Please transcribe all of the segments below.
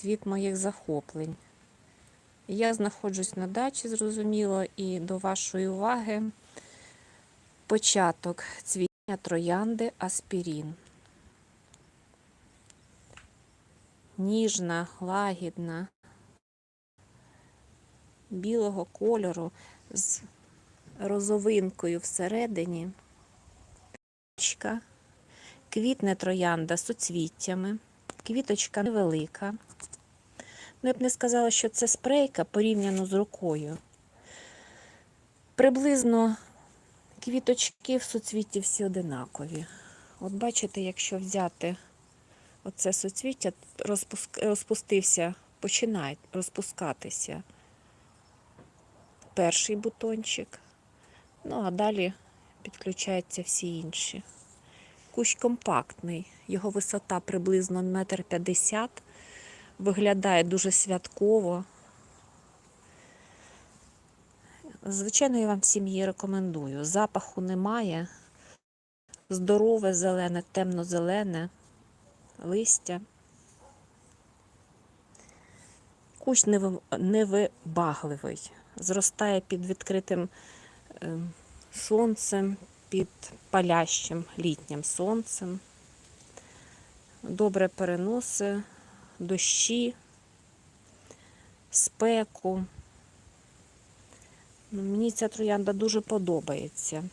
світ моїх захоплень. Я знаходжусь на дачі, зрозуміло, і до вашої уваги початок цвітіння троянди аспірін. Ніжна, лагідна, білого кольору з розовинкою всередині. Квітне троянда з суцвіттями. Квіточка невелика. Ну, я б не сказала, що це спрейка порівняно з рукою. Приблизно квіточки в суцвітті всі одинакові. От бачите, якщо взяти оце суцвіття, розпустився, починає розпускатися перший бутончик. Ну, а далі підключаються всі інші. Кущ компактний, його висота приблизно 1,50 м. Виглядає дуже святково. Звичайно, я вам всім її рекомендую. Запаху немає. Здорове, зелене, темно-зелене листя. Кущ невибагливий. Зростає під відкритим е, сонцем, під палящим літнім сонцем. Добре переносить дощі, спеку. Ну, Мені ця троянда дуже подобається.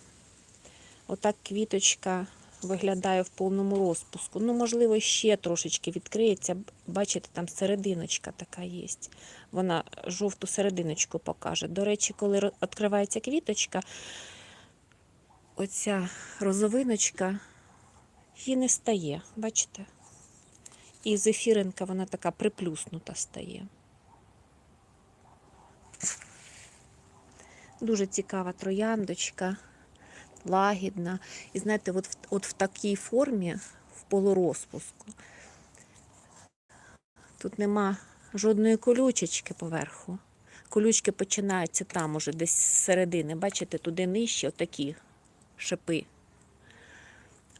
Отак квіточка виглядає в повному розпуску. Ну, можливо, ще трошечки відкриється. Бачите, там серединочка така є. Вона жовту серединочку покаже. До речі, коли відкривається квіточка, оця розовиночка її не стає, бачите? І зефіринка вона така приплюснута стає. Дуже цікава трояндочка, лагідна. І знаєте, от, от в такій формі, в полурозпуску, тут нема жодної колючечки поверху. Колючки починаються там уже десь з середини. Бачите, туди нижче отакі шипи.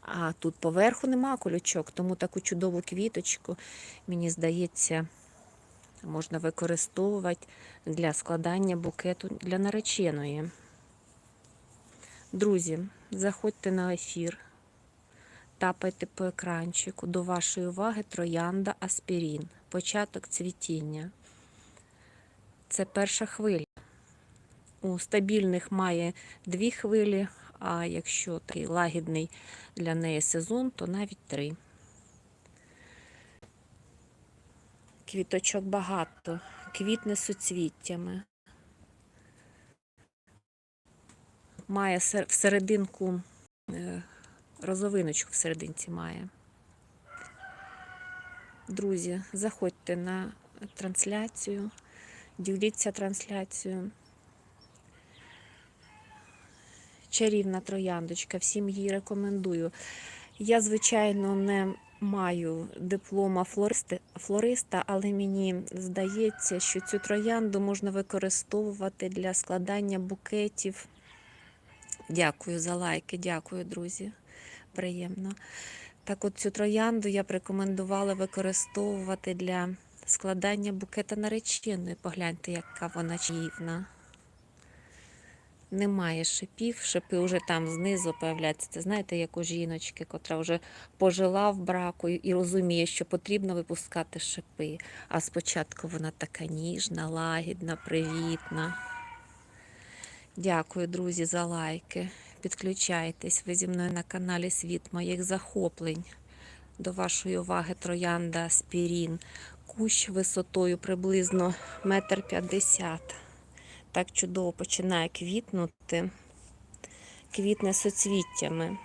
А тут поверху нема колючок, тому таку чудову квіточку, мені здається, можна використовувати для складання букету для нареченої. Друзі, заходьте на ефір, тапайте по екранчику. До вашої уваги троянда Аспірін. Початок цвітіння. Це перша хвиля. У стабільних має дві хвилі, а якщо такий лагідний для неї сезон, то навіть три. Квіточок багато, квітне суцвіттями. Має сер- всерединку е, розовиночку всерединці має. Друзі, заходьте на трансляцію, діліться трансляцією. Чарівна трояндочка, всім її рекомендую. Я, звичайно, не маю диплома флориста, але мені здається, що цю троянду можна використовувати для складання букетів. Дякую за лайки, дякую, друзі. Приємно. Так от цю троянду я б рекомендувала використовувати для складання букета нареченої. Погляньте, яка вона чарівна. Немає шипів, шипи вже там знизу появляються. Це знаєте, як у жіночки, котра вже пожила в браку і розуміє, що потрібно випускати шипи. А спочатку вона така ніжна, лагідна, привітна. Дякую, друзі, за лайки. Підключайтесь. Ви зі мною на каналі Світ моїх захоплень. До вашої уваги троянда Аспірін. Кущ висотою приблизно метр п'ятдесят так чудово починає квітнути, квітне соцвіттями.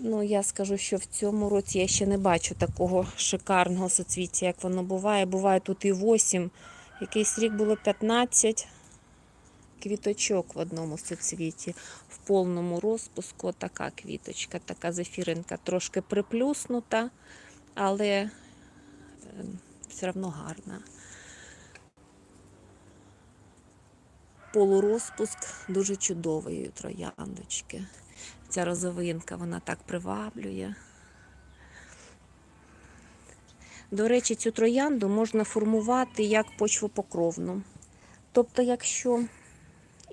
Ну, я скажу, що в цьому році я ще не бачу такого шикарного соцвіття, як воно буває. Буває тут і 8. Якийсь рік було 15 квіточок в одному соцвіті. В повному розпуску така квіточка, така зефіринка, трошки приплюснута, але е, все одно гарна. Полурозпуск дуже чудової трояндочки. Ця розовинка, вона так приваблює. До речі, цю троянду можна формувати як почвопокровну. Тобто, якщо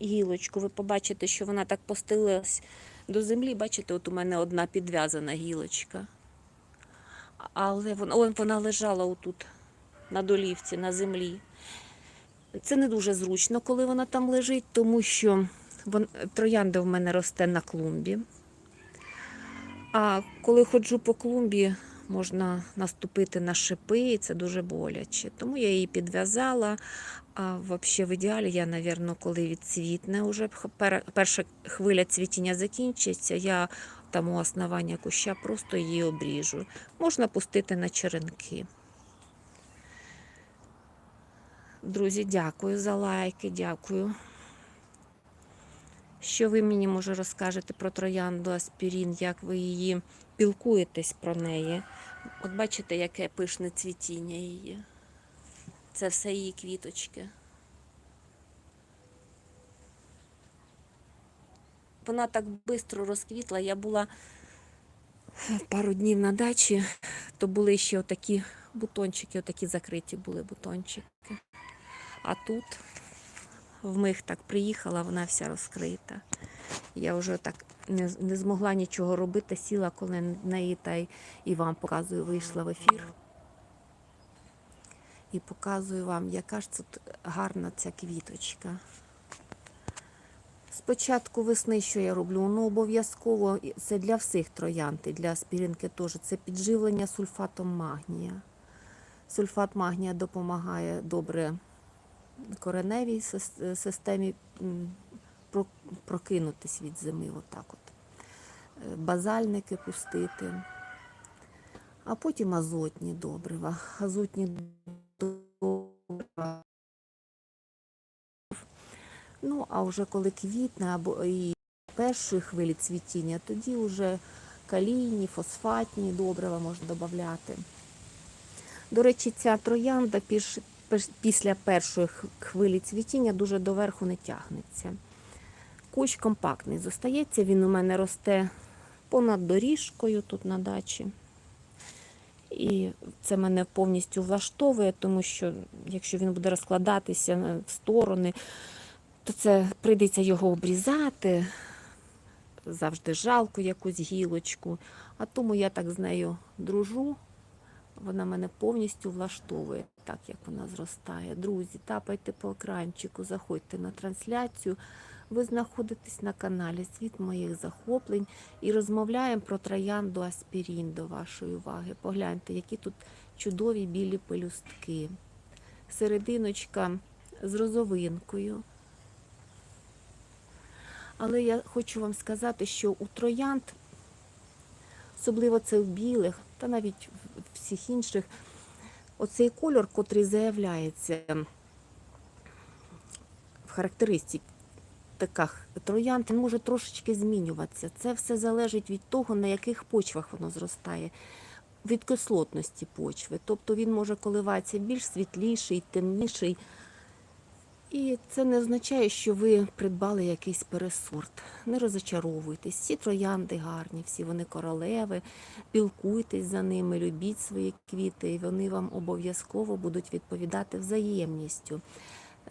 гілочку, ви побачите, що вона так постелилась до землі, бачите, от у мене одна підв'язана гілочка. Але вона, вона лежала отут, на долівці, на землі. Це не дуже зручно, коли вона там лежить, тому що троянда в мене росте на клумбі. А коли ходжу по клумбі, можна наступити на шипи, і це дуже боляче. Тому я її підв'язала. А взагалі, в ідеалі, я, напевно, коли відцвітне, уже перша хвиля цвітіння закінчиться, я там у основання куща просто її обріжу. Можна пустити на черенки. Друзі, дякую за лайки, дякую. Що ви мені може розкажете про троянду Аспірін, як ви її пілкуєтесь про неї? От бачите, яке пишне цвітіння її. Це все її квіточки. Вона так швидко розквітла. Я була пару днів на дачі, то були ще отакі бутончики, отакі закриті були бутончики. А тут вмиг так приїхала, вона вся розкрита. Я вже так не, не змогла нічого робити, сіла, коли в неї та й і вам показую, вийшла в ефір. І показую вам, яка ж тут гарна ця квіточка. Спочатку весни, що я роблю? Ну, обов'язково це для всіх троянд, і для аспіринки теж. Це підживлення сульфатом магнія. Сульфат магнія допомагає добре кореневій системі прокинутись від зими. Отак от. Е, Базальники пустити. А потім азотні добрива. Азотні добрива. Ну, а вже коли квітне або і першої хвилі цвітіння, тоді вже калійні, фосфатні добрива можна додати. До речі, ця троянда піш- після першої хвилі цвітіння дуже доверху не тягнеться. Кущ компактний зостається, він у мене росте понад доріжкою тут на дачі. І це мене повністю влаштовує, тому що якщо він буде розкладатися в сторони, то це прийдеться його обрізати. Завжди жалко якусь гілочку. А тому я так з нею дружу. Вона мене повністю влаштовує, так як вона зростає. Друзі, тапайте по екранчику, заходьте на трансляцію. Ви знаходитесь на каналі Світ моїх захоплень і розмовляємо про троянду Аспірін до вашої уваги. Погляньте, які тут чудові білі пелюстки. Серединочка з розовинкою. Але я хочу вам сказати, що у троянд, особливо це в білих, та навіть всіх інших, оцей кольор, котрий заявляється в характеристиках троянд, він може трошечки змінюватися. Це все залежить від того, на яких почвах воно зростає. Від кислотності почви. Тобто він може коливатися більш світліший, темніший. І це не означає, що ви придбали якийсь пересорт. Не розочаровуйтесь. Всі троянди гарні, всі вони королеви. Пілкуйтесь за ними, любіть свої квіти, і вони вам обов'язково будуть відповідати взаємністю.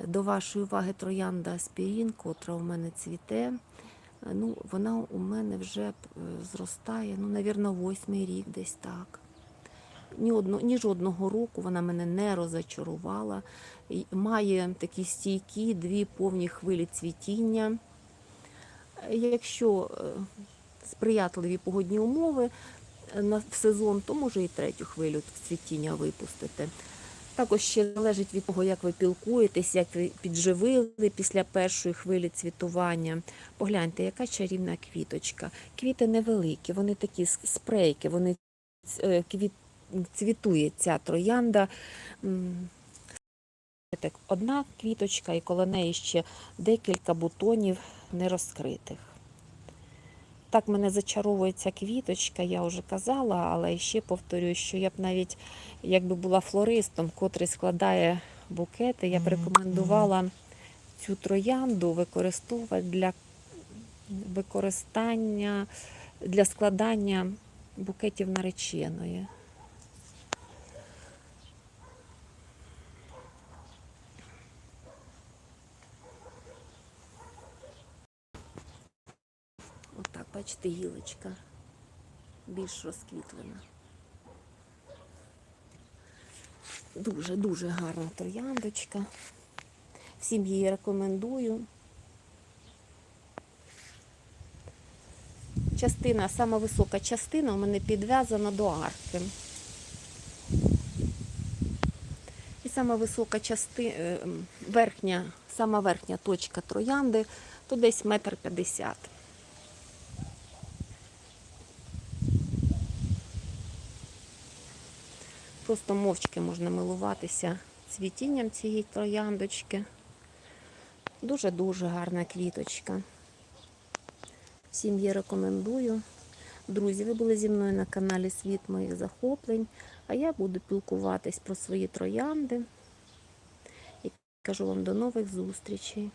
До вашої уваги троянда аспірін, котра у мене цвіте. Ну, вона у мене вже е, зростає, ну, навірно, восьмий рік десь так. Ні, одно, ні жодного року вона мене не розочарувала. Має такі стійкі дві повні хвилі цвітіння. Якщо е, сприятливі погодні умови е, в сезон, то може і третю хвилю цвітіння випустити. Також ще залежить від того, як ви пілкуєтесь, як ви підживили після першої хвилі цвітування. Погляньте, яка чарівна квіточка. Квіти невеликі, вони такі спрейки, вони е, цвітує ця троянда. Одна квіточка і коло неї ще декілька бутонів нерозкритих. Так мене зачаровує ця квіточка, я вже казала, але ще повторюю, що я б навіть, якби була флористом, котрий складає букети, я б рекомендувала цю троянду використовувати для використання, для складання букетів нареченої. Бачите, гілочка більш розквітлена. Дуже-дуже гарна трояндочка. Всім її рекомендую. Частина, сама висока частина у мене підв'язана до арки. І сама висока частина, верхня, сама верхня точка троянди, то десь метр п'ятдесят. Просто мовчки можна милуватися цвітінням цієї трояндочки. Дуже-дуже гарна квіточка. Всім її рекомендую. Друзі, ви були зі мною на каналі Світ моїх захоплень, а я буду пілкуватись про свої троянди. І кажу вам до нових зустрічей.